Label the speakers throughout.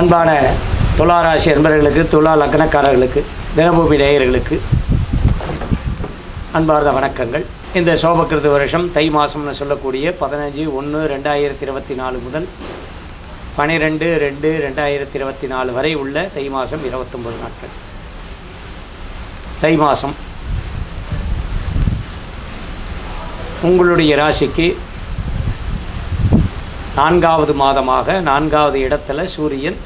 Speaker 1: அன்பான துளாராசி அன்பர்களுக்கு துலா லக்னக்காரர்களுக்கு தினபூமி நேயர்களுக்கு அன்பார்ந்த வணக்கங்கள். இந்த சோபகிருத வருஷம் தை மாதம்னு சொல்லக்கூடிய பதினஞ்சு ஒன்று ரெண்டாயிரத்தி இருபத்தி நாலு முதல் பனிரெண்டு ரெண்டு ரெண்டாயிரத்தி இருபத்தி நாலு வரை உள்ள தை மாதம் இருபத்தொம்பது நாட்கள். தை மாதம் உங்களுடைய ராசிக்கு நான்காவது மாதமாக நான்காவது இடத்துல சூரியன்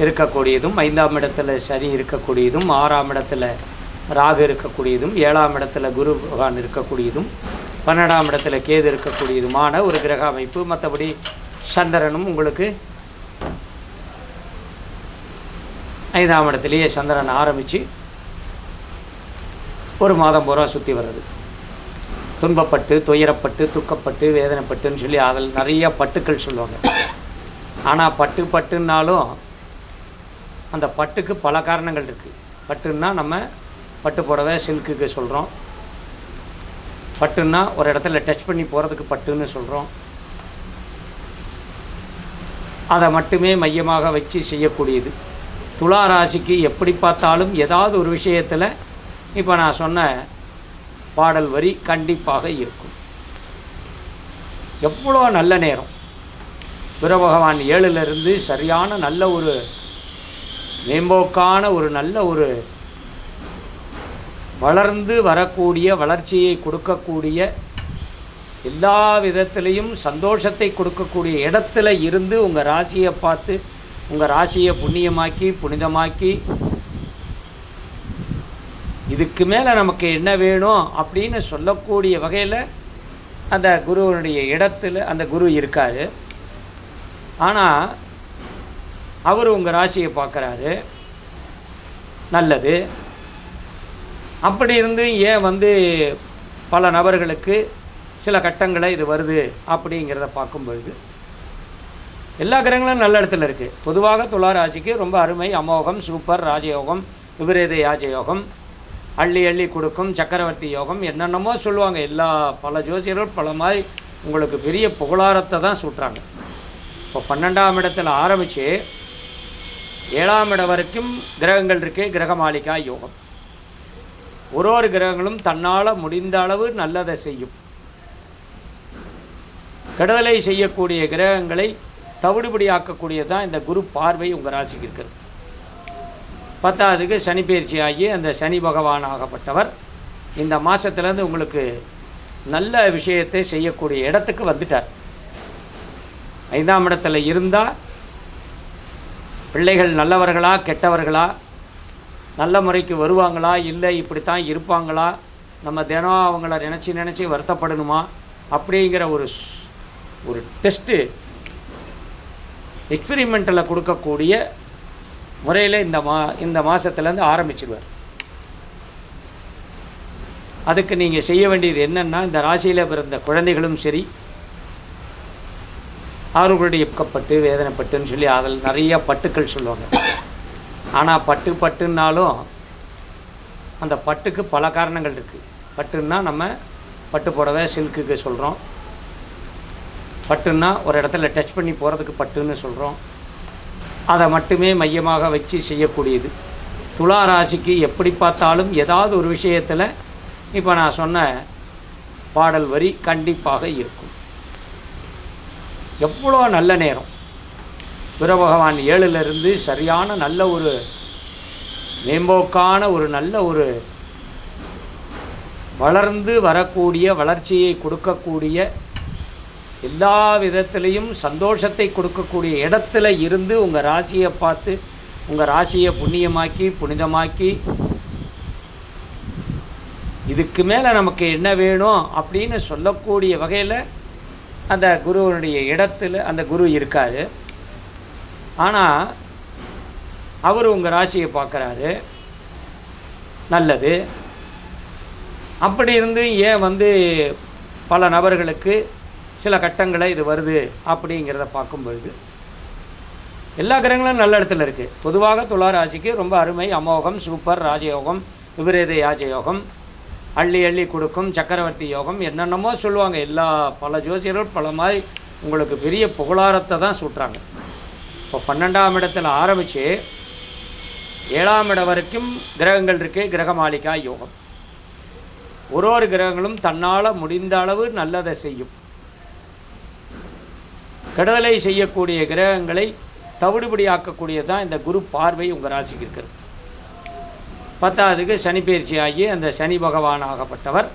Speaker 1: இருக்கக்கூடியதும் ஐந்தாம் இடத்துல சனி இருக்கக்கூடியதும் ஆறாம் இடத்துல ராகு இருக்கக்கூடியதும் ஏழாம் இடத்துல குரு பகவான் இருக்கக்கூடியதும் பன்னெண்டாம் இடத்துல கேது இருக்கக்கூடியதுமான ஒரு கிரக அமைப்பு. மற்றபடி சந்திரனும் உங்களுக்கு ஐந்தாம் இடத்துலேயே சந்திரன் ஆரம்பித்து ஒரு மாதம் பூரா சுற்றி வர்றது. துன்பப்பட்டு துயரப்பட்டு துக்கப்பட்டு வேதனைப்பட்டுன்னு சொல்லி அதில் நிறைய பட்டுக்கள் சொல்லுவாங்க. ஆனால் பட்டு பட்டுன்னாலும் அந்த பட்டுக்கு பல காரணங்கள் இருக்குது பட்டுன்னா நம்ம பட்டு புடவை சில்க்குக்கு சொல்கிறோம் பட்டுன்னா ஒரு இடத்துல டச் பண்ணி போகிறதுக்கு பட்டுன்னு சொல்கிறோம் அதை மட்டுமே மையமாக வச்சு செய்யக்கூடியது. துலா ராசிக்கு எப்படி பார்த்தாலும் ஏதாவது ஒரு விஷயத்தில் இப்போ நான் சொன்ன பாடல் வரி கண்டிப்பாக இருக்கும். எவ்வளோ நல்ல நேரம். குரு பகவான் ஏழுலேருந்து சரியான நல்ல ஒரு மேம்போக்கான ஒரு நல்ல ஒரு வளர்ந்து வரக்கூடிய வளர்ச்சியை கொடுக்கக்கூடிய எல்லா விதத்திலையும் சந்தோஷத்தை கொடுக்கக்கூடிய இடத்துல இருந்து உங்கள் ராசியை பார்த்து உங்கள் ராசியை புண்ணியமாக்கி புனிதமாக்கி இதுக்கு மேலே நமக்கு என்ன வேணும் அப்படின்னு சொல்லக்கூடிய வகையில் அந்த குருவனுடைய இடத்துல அந்த குரு இருக்கார். ஆனால் அவர் உங்கள் ராசியை பார்க்குறாரு. நல்லது. அப்படி இருந்து ஏன் வந்து பல நபர்களுக்கு சில கட்டங்களை இது வருது அப்படிங்கிறத பார்க்கும்பொழுது எல்லா கிரகங்களும் நல்ல இடத்துல இருக்குது பொதுவாக துலா ராசிக்கு ரொம்ப அருமை. அமோகம் சூப்பர் ராஜயோகம் விபரீத யாஜயோகம் அள்ளி அள்ளி கொடுக்கும் சக்கரவர்த்தி யோகம் என்னென்னமோ சொல்லுவாங்க. எல்லா பல ஜோசியர்கள் பல மாதிரி உங்களுக்கு பெரிய புகழாரத்தை தான் சுட்டுறாங்க. இப்போ பன்னெண்டாம் இடத்துல ஆரம்பித்து ஏழாம் இடம் வரைக்கும் கிரகங்கள் இருக்கே கிரகமாளிகா யோகம். ஒரு ஒரு கிரகங்களும் தன்னால் முடிந்த அளவு நல்லதை செய்யும். கெடுதலை செய்யக்கூடிய கிரகங்களை தவிடுபடியாக்கக்கூடியதான் இந்த குரு பார்வை உங்கள் ராசிக்கு இருக்கிறது. பத்தாவதுக்கு சனி பயிற்சி ஆகி அந்த சனி பகவான் ஆகப்பட்டவர். இந்த மாதத்துலேருந்து உங்களுக்கு நல்ல விஷயத்தை செய்யக்கூடிய இடத்துக்கு வந்துட்டார். ஐந்தாம் இடத்துல இருந்தால் பிள்ளைகள் நல்லவர்களா கெட்டவர்களா? நல்ல முறைக்கு வருவாங்களா? இல்லை இப்படித்தான் இருப்பாங்களா? நம்ம தினம் அவங்கள நினச்சி நினச்சி வருத்தப்படணுமா? அப்படிங்கிற ஒரு ஸ்- ஒரு டெஸ்ட்டு எக்ஸ்பெரிமெண்ட்டில் கொடுக்கக்கூடிய முறையில் இந்த மா இந்த மாதத்துலேருந்து ஆரம்பிச்சிடுவார் அதுக்கு நீங்கள் செய்ய வேண்டியது என்னென்னா இந்த ராசியில் பிறந்த குழந்தைகளும் சரி அவர்களுடைய இயக்கப்பட்டு வேதனைப்பட்டுன்னு சொல்லி அதில் நிறையா பட்டுக்கள் சொல்லுவாங்க. ஆனால் பட்டு பட்டுன்னாலும் அந்த பட்டுக்கு பல காரணங்கள் இருக்குது பட்டுன்னா நம்ம பட்டு புடவை சில்க்குக்கு சொல்கிறோம் பட்டுன்னா ஒரு இடத்துல டச் பண்ணி போகிறதுக்கு பட்டுன்னு சொல்கிறோம் அதை மட்டுமே மையமாக வச்சு செய்யக்கூடியது. துலா ராசிக்கு எப்படி பார்த்தாலும் ஏதாவது ஒரு விஷயத்தில் இப்போ நான் சொன்ன பாடல் வரி கண்டிப்பாக இருக்கும். எவ்வளோ நல்ல நேரம்? குரு ஏழிலிருந்து சரியான நல்ல ஒரு மேம்போக்கான ஒரு நல்ல ஒரு வளர்ந்து வரக்கூடிய வளர்ச்சியை கொடுக்கக்கூடிய எல்லா விதத்திலையும் சந்தோஷத்தை கொடுக்கக்கூடிய இடத்துல இருந்து உங்கள் ராசியை பார்த்து உங்கள் ராசியை புண்ணியமாக்கி புனிதமாக்கி இதுக்கு மேலே நமக்கு என்ன வேணும் அப்படின்னு சொல்லக்கூடிய வகையில் அந்த குருவனுடைய இடத்துல அந்த குரு இருக்கார். ஆனால் அவர் உங்கள் ராசியை பார்க்குறாரு. நல்லது. அப்படி இருந்து ஏன் வந்து பல நபர்களுக்கு சில கட்டங்களை இது வருது அப்படிங்கிறத பார்க்கும்பொழுது எல்லா கிரகங்களும் நல்ல இடத்துல இருக்குது பொதுவாக துலா ராசிக்கு ரொம்ப அருமை. அமோகம் சூப்பர் ராஜயோகம் விபரீத யாஜயோகம் அள்ளி அள்ளி கொடுக்கும் சக்கரவர்த்தி யோகம். என்னென்னமோ சொல்லுவாங்க. எல்லா பல ஜோசியர்கள் பல மாதிரி உங்களுக்கு பெரிய புகழாரத்தை தான் சூட்டுறாங்க. இப்போ பன்னெண்டாம் இடத்துல ஆரம்பித்து ஏழாம் இடம் வரைக்கும் கிரகங்கள் இருக்கு கிரகமாளிகா யோகம். ஒரு ஒரு கிரகங்களும் தன்னால் முடிந்த அளவு நல்லதை செய்யும். கெடுதலை செய்யக்கூடிய கிரகங்களை தவிடுபடியாக்கக்கூடியது தான் இந்த குரு பார்வை உங்கள் ராசிக்கு இருக்கிறது. பத்தாவதுக்கு சனி பயிற்சி ஆகி அந்த சனி பகவான் ஆகப்பட்டவர்.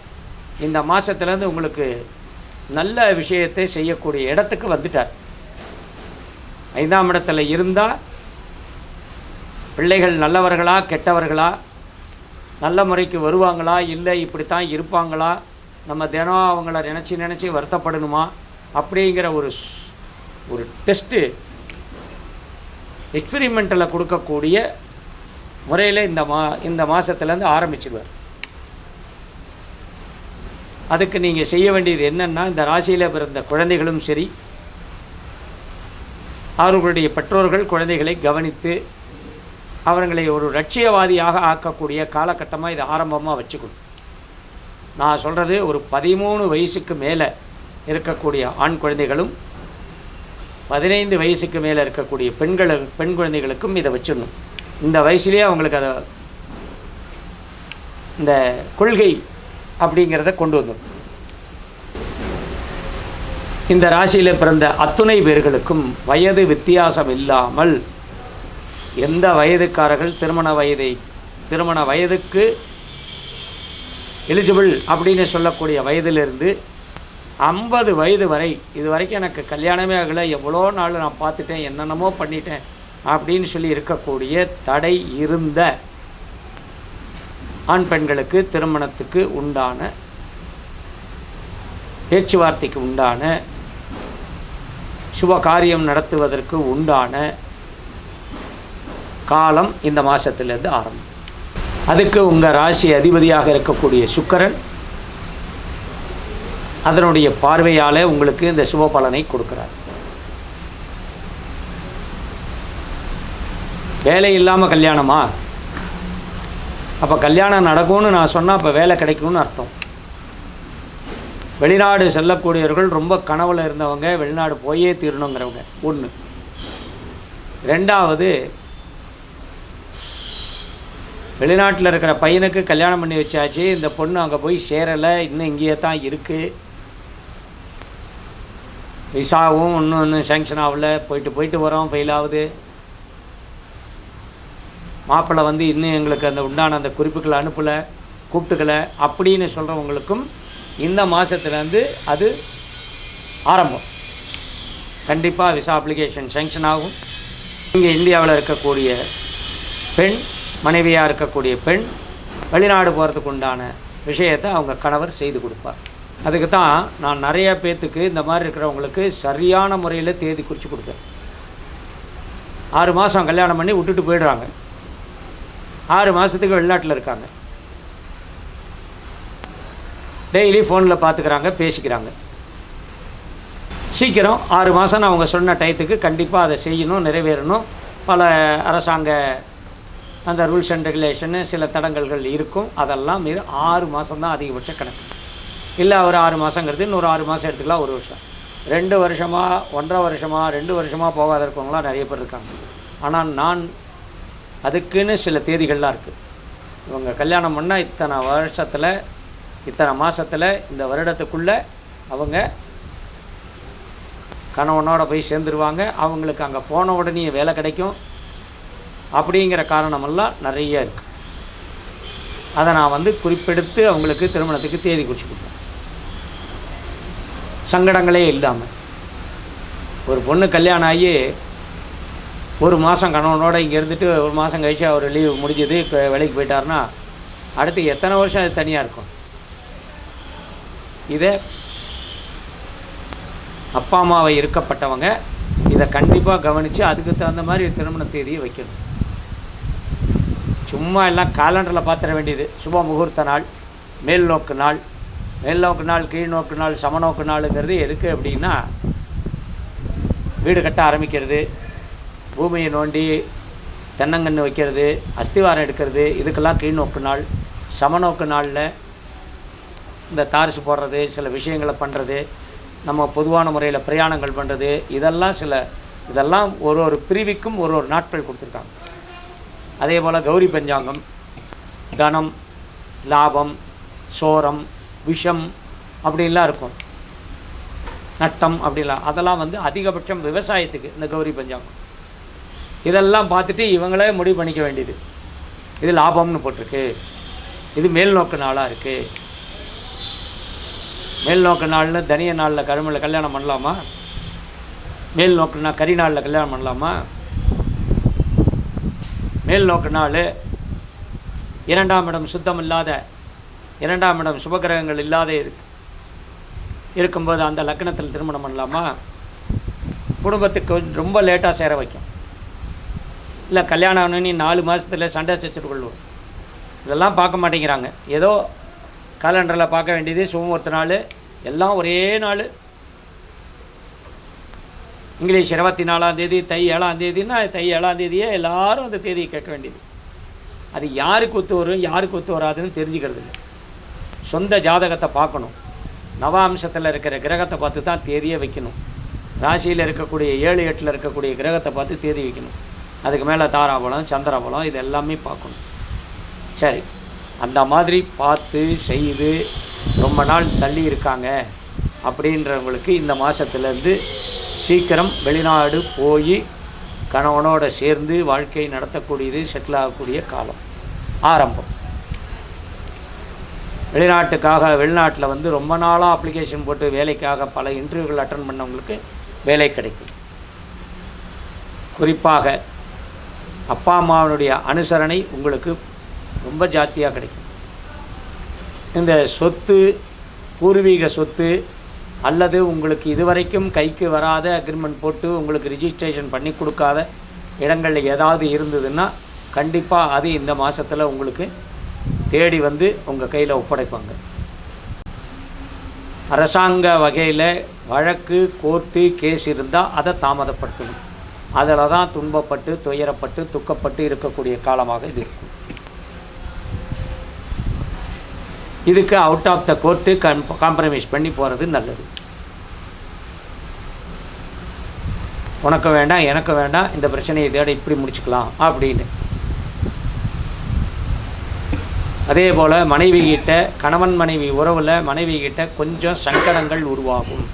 Speaker 1: இந்த மாதத்துலேருந்து உங்களுக்கு நல்ல விஷயத்தை செய்யக்கூடிய இடத்துக்கு வந்துட்டார். ஐந்தாம் இடத்துல இருந்தால் பிள்ளைகள் நல்லவர்களா கெட்டவர்களா நல்ல முறைக்கு வருவாங்களா இல்லை இப்படித்தான் இருப்பாங்களா நம்ம தினம் அவங்கள நினச்சி நினச்சி வருத்தப்படணுமா அப்படிங்கிற ஒரு ஸ்- ஒரு டெஸ்ட்டு எக்ஸ்பெரிமெண்ட்டில் கொடுக்கக்கூடிய முறையில் இந்த மா இந்த மாதத்துலேருந்து ஆரம்பிச்சிடுவார் அதுக்கு நீங்கள் செய்ய வேண்டியது என்னென்னா இந்த ராசியில் பிறந்த குழந்தைகளும் சரி அவர்களுடைய பெற்றோர்கள் குழந்தைகளை கவனித்து அவர்களை ஒரு லட்சியவாதியாக ஆக்கக்கூடிய காலகட்டமாக இதை ஆரம்பமாக வச்சுக்கணும். நான் சொல்கிறது ஒரு பதிமூணு வயசுக்கு மேலே இருக்கக்கூடிய ஆண் குழந்தைகளும் பதினைந்து வயசுக்கு மேலே இருக்கக்கூடிய பெண்கள் பெண் குழந்தைகளுக்கும் இதை வச்சிடணும். இந்த வயசுலேயே அவங்களுக்கு அதை இந்த கொள்கை அப்படிங்கிறத கொண்டு வந்துடும் இந்த ராசியில் பிறந்த அத்துணை பேர்களுக்கும் வயது வித்தியாசம் இல்லாமல் எந்த வயதுக்காரர்கள் திருமண வயதை திருமண வயதுக்கு எலிஜிபிள் அப்படின்னு சொல்லக்கூடிய வயதிலிருந்து ஐம்பது வயது வரை இது வரைக்கும் எனக்கு கல்யாணமே ஆகலை. எவ்வளோ நாள் நான் பார்த்துட்டேன் என்னென்னமோ பண்ணிட்டேன். அப்படின்னு சொல்லி இருக்கக்கூடிய தடை இருந்த ஆண் பெண்களுக்கு திருமணத்துக்கு உண்டான பேச்சுவார்த்தைக்கு உண்டான சுப காரியம் நடத்துவதற்கு உண்டான காலம் இந்த மாதத்திலேருந்து ஆரம்பம். அதுக்கு உங்கள் ராசி அதிபதியாக இருக்கக்கூடிய சுக்கரன் அதனுடைய பார்வையால் உங்களுக்கு இந்த சுப பலனை கொடுக்குறார். வேலை இல்லாமல் கல்யாணமா? அப்போ கல்யாணம் நடக்கும்னு நான் சொன்னால் அப்போ வேலை கிடைக்கணும்னு அர்த்தம். வெளிநாடு செல்லக்கூடியவர்கள் ரொம்ப கனவுல இருந்தவங்க வெளிநாடு போயே தீரணுங்கிறவங்க. ஒன்று ரெண்டாவது வெளிநாட்டில் இருக்கிற பையனுக்கு கல்யாணம் பண்ணி வச்சாச்சு இந்த பொண்ணு அங்கே போய் சேரலை இன்னும் இங்கேயே தான் இருக்குது விசாவும் இன்னும் ஒன்றும் சேங்ஷன் ஆகலை போயிட்டு போயிட்டு வரோம் ஃபெயில் ஆகுது. மாப்பிள்ளை வந்து இன்னும் எங்களுக்கு அந்த உண்டான அந்த குறிப்புகளை அனுப்பலை கூப்பிட்டுக்கலை அப்படின்னு சொல்கிறவங்களுக்கும் இந்த மாதத்துலேருந்து அது ஆரம்பம். கண்டிப்பாக விசா அப்ளிகேஷன் சேங்ஷன் ஆகும். இங்கே இந்தியாவில் இருக்கக்கூடிய பெண் மனைவியாக இருக்கக்கூடிய பெண் வெளிநாடு போகிறதுக்கு உண்டான விஷயத்தை அவங்க கணவர் செய்து கொடுப்பார். அதுக்கு தான் நான் நிறைய பேர்த்துக்கு இந்த மாதிரி இருக்கிறவங்களுக்கு சரியான முறையில் தேதி குறித்து கொடுப்பேன் ஆறு மாதம் கல்யாணம் பண்ணி விட்டுட்டு போயிடுறாங்க. ஆறு மாதத்துக்கு வெளிநாட்டில் இருக்காங்க. டெய்லி ஃபோனில் பார்த்துக்கிறாங்க பேசிக்கிறாங்க. சீக்கிரம் ஆறு மாதம் நான் அவங்க சொன்ன டயத்துக்கு கண்டிப்பாக அதை செய்யணும் நிறைவேறணும். பல அரசாங்க அந்த ரூல்ஸ் அண்ட் ரெகுலேஷனு சில தடங்கல்கள் இருக்கும். அதெல்லாம் மீது ஆறு மாதம் தான் அதிகபட்ச கணக்கு. இல்லை ஒரு ஆறு மாதங்கிறது இன்னொரு ஆறு மாதம் எடுத்துக்கலாம் ஒரு வருஷம். ரெண்டு வருஷமாக ஒன்றரை வருஷமாக ரெண்டு வருஷமாக போகாத இருக்கவங்களாம் நிறைய பேர் இருக்காங்க. ஆனால் நான் அதுக்குன்னு சில தேதிகள்லாம் இருக்குது இவங்க கல்யாணம் பண்ணால் இத்தனை வருஷத்தில் இத்தனை மாதத்தில் இந்த வருடத்துக்குள்ளே அவங்க கணவனோட போய் சேர்ந்துருவாங்க. அவங்களுக்கு அங்கே போன உடனே வேலை கிடைக்கும். அப்படிங்கிற காரணமெல்லாம் நிறைய இருக்குது அதை நான் வந்து குறிப்பெடுத்து அவங்களுக்கு திருமணத்துக்கு தேதி குறித்து கொடுப்பேன். சங்கடங்களே இல்லாமல் ஒரு பொண்ணு கல்யாணம் ஆகி ஒரு மாதம் கணவனோடு இங்கே இருந்துட்டு ஒரு மாதம் கழிச்சு அவர் லீவு முடிஞ்சது இப்போ வேலைக்கு போயிட்டாருன்னா அடுத்து எத்தனை வருஷம் அது தனியாக இருக்கும்? இதை அப்பா அம்மாவை இருக்கப்பட்டவங்க இதை கண்டிப்பாக கவனித்து அதுக்கு தகுந்த மாதிரி திருமண தேதியை வைக்கணும். சும்மா எல்லாம் காலண்டரில் பார்த்துட வேண்டியது. சுப முகூர்த்த நாள் மேல் நோக்கு நாள் மேல் நோக்கு நாள் கீழ் நோக்கு நாள் சமநோக்கு நாளுங்கிறது எதுக்கு அப்படின்னா வீடு கட்ட ஆரம்பிக்கிறது பூமியை நோண்டி தென்னங்கன்று வைக்கிறது அஸ்திவாரம் எடுக்கிறது இதுக்கெல்லாம் கீழ்நோக்கு நாள். சமநோக்கு நாளில் இந்த தாரிசு போடுறது சில விஷயங்களை பண்ணுறது நம்ம பொதுவான முறையில் பிரயாணங்கள் பண்ணுறது இதெல்லாம் சில இதெல்லாம் ஒரு ஒரு பிரிவுக்கும் ஒரு ஒரு நாட்கள் கொடுத்துருக்காங்க. அதே போல் கௌரி பஞ்சாங்கம் தனம் லாபம் சோரம் விஷம் அப்படின்லாம் இருக்கும். நட்டம் அப்படிலாம் அதெல்லாம் வந்து அதிகபட்சம் விவசாயத்துக்கு இந்த கௌரி பஞ்சாங்கம். இதெல்லாம் பார்த்துட்டு இவங்களே முடிவு பண்ணிக்க வேண்டியது. இது லாபம்னு போட்டிருக்கு. இது மேல் நோக்க நாளாக இருக்குது மேல் நோக்க நாள்னு தனிய நாளில் கருமையில் கல்யாணம் பண்ணலாமா? மேல் நோக்குனா கரி நாளில் கல்யாணம் பண்ணலாமா? மேல் நோக்கு நாள் இரண்டாம் இடம் சுத்தம் இல்லாத இரண்டாம் இடம் சுபகிரகங்கள் இல்லாத இருக்கு இருக்கும்போது அந்த லக்னத்தில் திருமணம் பண்ணலாமா? குடும்பத்துக்கு ரொம்ப லேட்டாக சேர வைக்கும். இல்லை கல்யாணம் ஆனோன்னு நாலு மாதத்தில் சண்டை சச்சிட்டு கொள்வோம் இதெல்லாம் பார்க்க மாட்டேங்கிறாங்க. ஏதோ காலண்டரில் பார்க்க வேண்டியது சுமூர்த்த நாள் எல்லாம் ஒரே நாள். இங்கிலீஷ் இருபத்தி நாலாம் தேதி தை ஏழாம் தேதினா தை ஏழாம் தேதியே எல்லாரும் அந்த தேதியை கேட்க வேண்டியது. அது யாருக்கு ஒத்து வரும் யாருக்கு ஒத்து வராதுன்னு தெரிஞ்சுக்கிறது இல்லை. சொந்த ஜாதகத்தை பார்க்கணும். நவாம்சத்தில் இருக்கிற கிரகத்தை பார்த்து தான் தேதியே வைக்கணும். ராசியில் இருக்கக்கூடிய ஏழு எட்டில் இருக்கக்கூடிய கிரகத்தை பார்த்து தேதி வைக்கணும். அதுக்கு மேலே தாராபலம் சந்திரபலம் இது எல்லாமே பார்க்கணும். சரி. அந்த மாதிரி பார்த்து செய்து ரொம்ப நாள் தள்ளி இருக்காங்க அப்படின்றவங்களுக்கு இந்த மாதத்துலேருந்து சீக்கிரம் வெளிநாடு போய் கணவனோட சேர்ந்து வாழ்க்கை நடத்தக்கூடியது செட்டில் ஆகக்கூடிய காலம். ஆரம்பம். வெளிநாட்டுக்காக வெளிநாட்டில் வந்து ரொம்ப நாளாக அப்ளிகேஷன் போட்டு வேலைக்காக பல இன்டர்வியூகள் அட்டன் பண்ணவங்களுக்கு வேலை கிடைக்கும். குறிப்பாக அப்பா அம்மாவனுடைய அனுசரணை உங்களுக்கு ரொம்ப ஜாஸ்தியாக கிடைக்கும். இந்த சொத்து பூர்வீக சொத்து அல்லது உங்களுக்கு இதுவரைக்கும் கைக்கு வராத அக்ரிமெண்ட் போட்டு உங்களுக்கு ரிஜிஸ்ட்ரேஷன் பண்ணி கொடுக்காத இடங்களில் ஏதாவது இருந்ததுன்னா கண்டிப்பாக அது இந்த மாதத்தில் உங்களுக்கு தேடி வந்து உங்கள் கையில் ஒப்படைப்பாங்க. அரசாங்க வகையில் வழக்கு கோர்ட்டு கேஸ் இருந்தால் அதை தாமதப்படுத்தணும். அதில் தான் துன்பப்பட்டு துயரப்பட்டு துக்கப்பட்டு இருக்கக்கூடிய காலமாக இது இருக்கும். இதுக்கு out of the court come compromise பண்ணி போகிறது நல்லது. உனக்கு வேண்டாம் எனக்கு வேண்டாம் இந்த பிரச்சனையை இதோட இப்படி முடிச்சுக்கலாம் அப்படின்னு. அதே போல் மனைவி கிட்ட கணவன் மனைவி உறவில் மனைவி கிட்ட கொஞ்சம் சங்கடங்கள் உருவாகும்.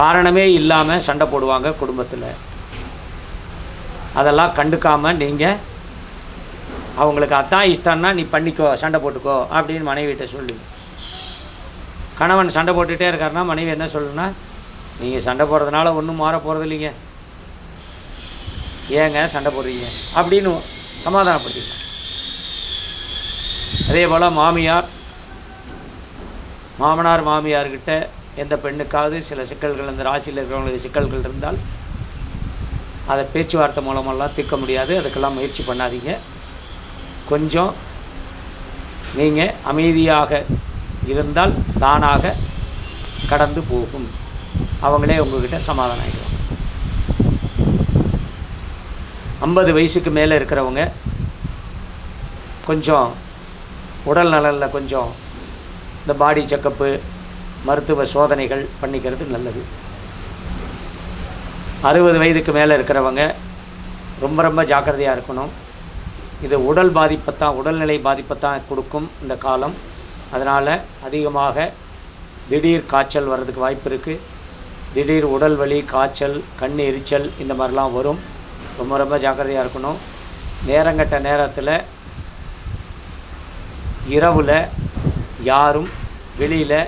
Speaker 1: காரணமே இல்லாமல் சண்டை போடுவாங்க குடும்பத்தில். அதெல்லாம் கண்டுக்காமல் நீங்கள் அவங்களுக்கு அதான் இஷ்டம்னா நீ பண்ணிக்கோ சண்டை போட்டுக்கோ அப்படின்னு மனைவிகிட்ட சொல்லு. கணவன் சண்டை போட்டுகிட்டே இருக்காருன்னா மனைவி என்ன சொல்லுன்னா நீங்கள் சண்டை போடுறதுனால ஒன்றும் மாற போகிறது இல்லைங்க ஏங்க சண்டை போடுறீங்க? அப்படின்னு சமாதானப்படுத்திக்கலாம் அதே போல் மாமியார் மாமனார் மாமியார்கிட்ட எந்த பெண்ணுக்காவது சில சிக்கல்கள் அந்த ராசியில் இருக்கிறவங்களுக்கு சிக்கல்கள் இருந்தால் அதை பேச்சுவார்த்தை மூலமெல்லாம் தீர்க்க முடியாது. அதுக்கெல்லாம் முயற்சி பண்ணாதீங்க. கொஞ்சம் நீங்கள் அமைதியாக இருந்தால் தானாக கடந்து போகும். அவங்களே உங்ககிட்ட சமாதானம் ஆகிடுவாங்க ஐம்பது வயசுக்கு மேலே இருக்கிறவங்க கொஞ்சம் உடல் நலனில் கொஞ்சம் இந்த பாடி செக்கப்பு மருத்துவ சோதனைகள் பண்ணிக்கிறது நல்லது. அறுபது வயதுக்கு மேலே இருக்கிறவங்க ரொம்ப ரொம்ப ஜாக்கிரதையாக இருக்கணும். இது உடல் பாதிப்பை தான் உடல்நிலை பாதிப்பை தான் கொடுக்கும் இந்த காலம். அதனால் அதிகமாக திடீர் காய்ச்சல் வர்றதுக்கு வாய்ப்பு இருக்குது திடீர் உடல் வலி காய்ச்சல் கண் எரிச்சல் இந்த மாதிரிலாம் வரும். ரொம்ப ரொம்ப ஜாக்கிரதையாக இருக்கணும். நேரங்கட்ட நேரத்தில் இரவில் யாரும் வெளியில்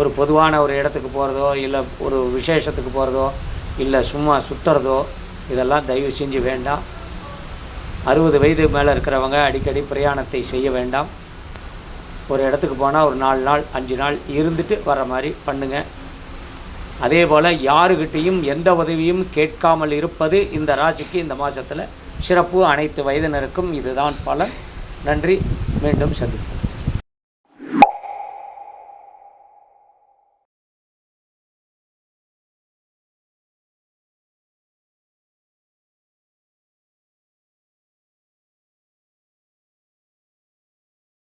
Speaker 1: ஒரு பொதுவான ஒரு இடத்துக்கு போகிறதோ இல்லை ஒரு விசேஷத்துக்கு போகிறதோ இல்லை சும்மா சுற்றுறதோ இதெல்லாம் தயவு செஞ்சு வேண்டாம். அறுபது வயது மேலே இருக்கிறவங்க அடிக்கடி பிரயாணத்தை செய்ய வேண்டாம். ஒரு இடத்துக்கு போனால் ஒரு நாலு நாள் அஞ்சு நாள் இருந்துட்டு வர மாதிரி பண்ணுங்கள் அதே போல் யாருக்கிட்டேயும் எந்த உதவியும் கேட்காமல் இருப்பது இந்த ராசிக்கு இந்த மாதத்தில் சிறப்பு. அனைத்து வயதினருக்கும் இதுதான் பலன். நன்றி. மீண்டும் சந்திப்போம்.